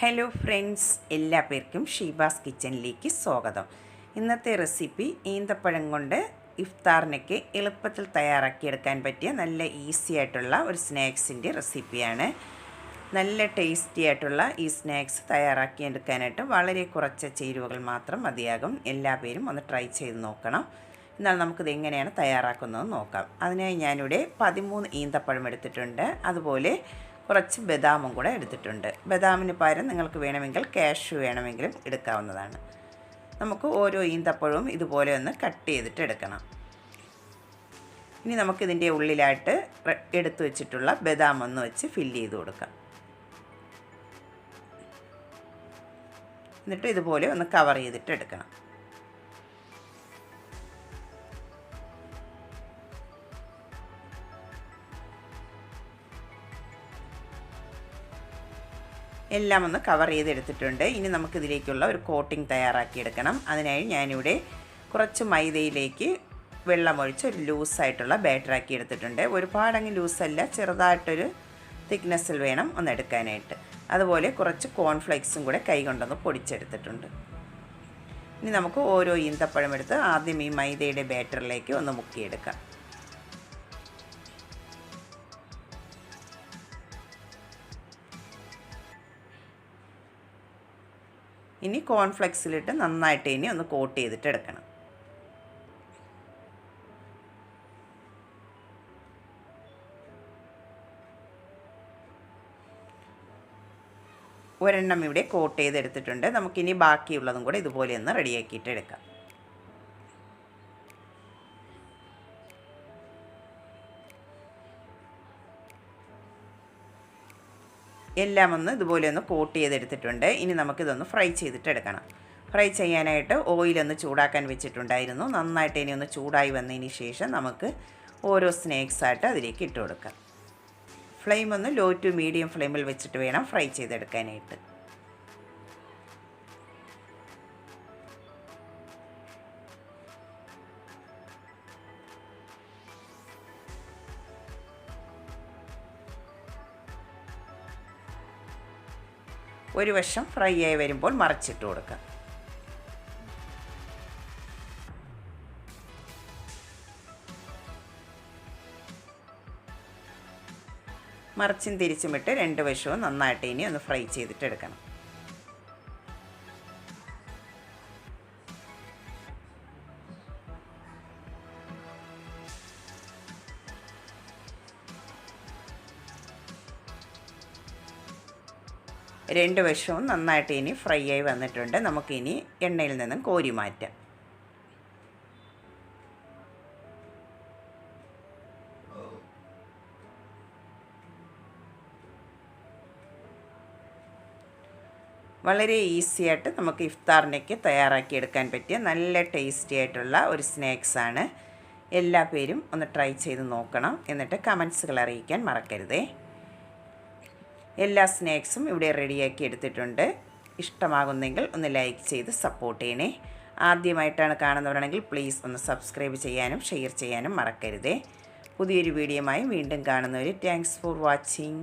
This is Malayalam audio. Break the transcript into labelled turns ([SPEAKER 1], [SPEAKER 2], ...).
[SPEAKER 1] ഹലോ ഫ്രണ്ട്സ് എല്ലാ പേർക്കും ഷീബാസ് കിച്ചണിലേക്ക് സ്വാഗതം. ഇന്നത്തെ റെസിപ്പി ഈന്തപ്പഴം കൊണ്ട് ഇഫ്താറിനൊക്കെ എളുപ്പത്തിൽ തയ്യാറാക്കിയെടുക്കാൻ പറ്റിയ നല്ല ഈസി ആയിട്ടുള്ള ഒരു സ്നാക്സിന്റെ റെസിപ്പിയാണ്. നല്ല ടേസ്റ്റി ആയിട്ടുള്ള ഈ സ്നാക്സ് തയ്യാറാക്കിയെടുക്കാനായിട്ട് വളരെ കുറച്ച് ചേരുവകൾ മാത്രം മതിയാകും. എല്ലാ പേരും ഒന്ന് ട്രൈ ചെയ്ത് നോക്കണം. എന്നാൽ നമുക്കിത് എങ്ങനെയാണ് തയ്യാറാക്കുന്നത് നോക്കാം. അതിനായി ഞാനിവിടെ പതിമൂന്ന് ഈന്തപ്പഴം എടുത്തിട്ടുണ്ട്. അതുപോലെ കുറച്ച് ബദാമും കൂടെ എടുത്തിട്ടുണ്ട്. ബദാമിന് പകരം നിങ്ങൾക്ക് വേണമെങ്കിൽ കാഷ്യൂ വേണമെങ്കിലും എടുക്കാവുന്നതാണ്. നമുക്ക് ഓരോ ഈന്തപ്പഴവും ഇതുപോലെ ഒന്ന് കട്ട് ചെയ്തിട്ട് എടുക്കണം. ഇനി നമുക്കിതിന്റെ ഉള്ളിലായിട്ട് എടുത്തു വെച്ചിട്ടുള്ള ബദാം ഒന്ന് വെച്ച് ഫില്ല് ചെയ്ത് കൊടുക്കാം. എന്നിട്ട് ഇതുപോലെ ഒന്ന് കവർ ചെയ്തിട്ട് എടുക്കണം. എല്ലാം ഒന്ന് കവർ ചെയ്തെടുത്തിട്ടുണ്ട്. ഇനി നമുക്കിതിലേക്കുള്ള ഒരു കോട്ടിംഗ് തയ്യാറാക്കിയെടുക്കണം. അതിനായി ഞാനിവിടെ കുറച്ച് മൈദയിലേക്ക് വെള്ളമൊഴിച്ച് ഒരു ലൂസായിട്ടുള്ള ബാറ്ററാക്കി എടുത്തിട്ടുണ്ട്. ഒരുപാടങ്ങ് ലൂസല്ല ചെറുതായിട്ടൊരു തിക്നെസ്സിൽ വേണം ഒന്ന് എടുക്കാനായിട്ട്. അതുപോലെ കുറച്ച് കോൺഫ്ലെക്സും കൂടെ കൈ കൊണ്ടൊന്ന് പൊടിച്ചെടുത്തിട്ടുണ്ട്. ഇനി നമുക്ക് ഓരോ ഈന്തപ്പഴം എടുത്ത് ആദ്യം ഈ മൈദയുടെ ബാറ്ററിലേക്ക് ഒന്ന് മുക്കിയെടുക്കാം. ഇനി കോൺഫ്ലെക്സിലിട്ട് നന്നായിട്ട് ഇനി ഒന്ന് കോട്ട് ചെയ്തിട്ട് എടുക്കണം. ഒരെണ്ണം ഇവിടെ കോട്ട് ചെയ്തെടുത്തിട്ടുണ്ട്. നമുക്കിനി ബാക്കിയുള്ളതും കൂടെ ഇതുപോലെ ഒന്ന് റെഡിയാക്കിയിട്ട് എടുക്കാം. എല്ലാം ഒന്ന് ഇതുപോലെ ഒന്ന് കോട്ട് ചെയ്തെടുത്തിട്ടുണ്ട്. ഇനി നമുക്കിതൊന്ന് ഫ്രൈ ചെയ്തിട്ട് എടുക്കണം. ഫ്രൈ ചെയ്യാനായിട്ട് ഓയിലൊന്ന് ചൂടാക്കാൻ വെച്ചിട്ടുണ്ടായിരുന്നു. നന്നായിട്ട് ഇനി ഒന്ന് ചൂടായി വന്നതിന് ശേഷം നമുക്ക് ഓരോ സ്നാക്സായിട്ട് അതിലേക്ക് ഇട്ട് കൊടുക്കാം. ഫ്ലെയിം ഒന്ന് ലോ ടു മീഡിയം ഫ്ലെയിമിൽ വെച്ചിട്ട് വേണം ഫ്രൈ ചെയ്തെടുക്കാനായിട്ട്. ഒരു വശം ഫ്രൈ ആയി വരുമ്പോൾ മറിച്ചിട്ട് കൊടുക്കാം. മറിച്ചും തിരിച്ചുമിട്ട് രണ്ട് വശവും നന്നായിട്ട് ഇനി ഒന്ന് ഫ്രൈ ചെയ്തിട്ട് രണ്ട് വശവും നന്നായിട്ട് ഇനി ഫ്രൈ ആയി വന്നിട്ടുണ്ട്. നമുക്കിനി എണ്ണയിൽ നിന്നും കോരി മാറ്റാം. വളരെ ഈസി ആയിട്ട് നമുക്ക് ഇഫ്താറിനൊക്കെ തയ്യാറാക്കിയെടുക്കാൻ പറ്റിയ നല്ല ടേസ്റ്റി ആയിട്ടുള്ള ഒരു സ്നാക്സാണ് എല്ലാ പേരും ഒന്ന് ട്രൈ ചെയ്ത് നോക്കണം. എന്നിട്ട് കമൻസുകൾ അറിയിക്കാൻ മറക്കരുതേ. എല്ലാ സ്നാക്സും ഇവിടെ റെഡിയാക്കി എടുത്തിട്ടുണ്ട്. ഇഷ്ടമാകുന്നെങ്കിൽ ഒന്ന് ലൈക്ക് ചെയ്ത് സപ്പോർട്ട് ചെയ്യണേ. ആദ്യമായിട്ടാണ് കാണുന്നവരാണെങ്കിൽ പ്ലീസ് ഒന്ന് സബ്സ്ക്രൈബ് ചെയ്യാനും ഷെയർ ചെയ്യാനും മറക്കരുതേ. പുതിയൊരു വീഡിയോയുമായി വീണ്ടും കാണുന്നവർ താങ്ക്സ് ഫോർ വാച്ചിങ്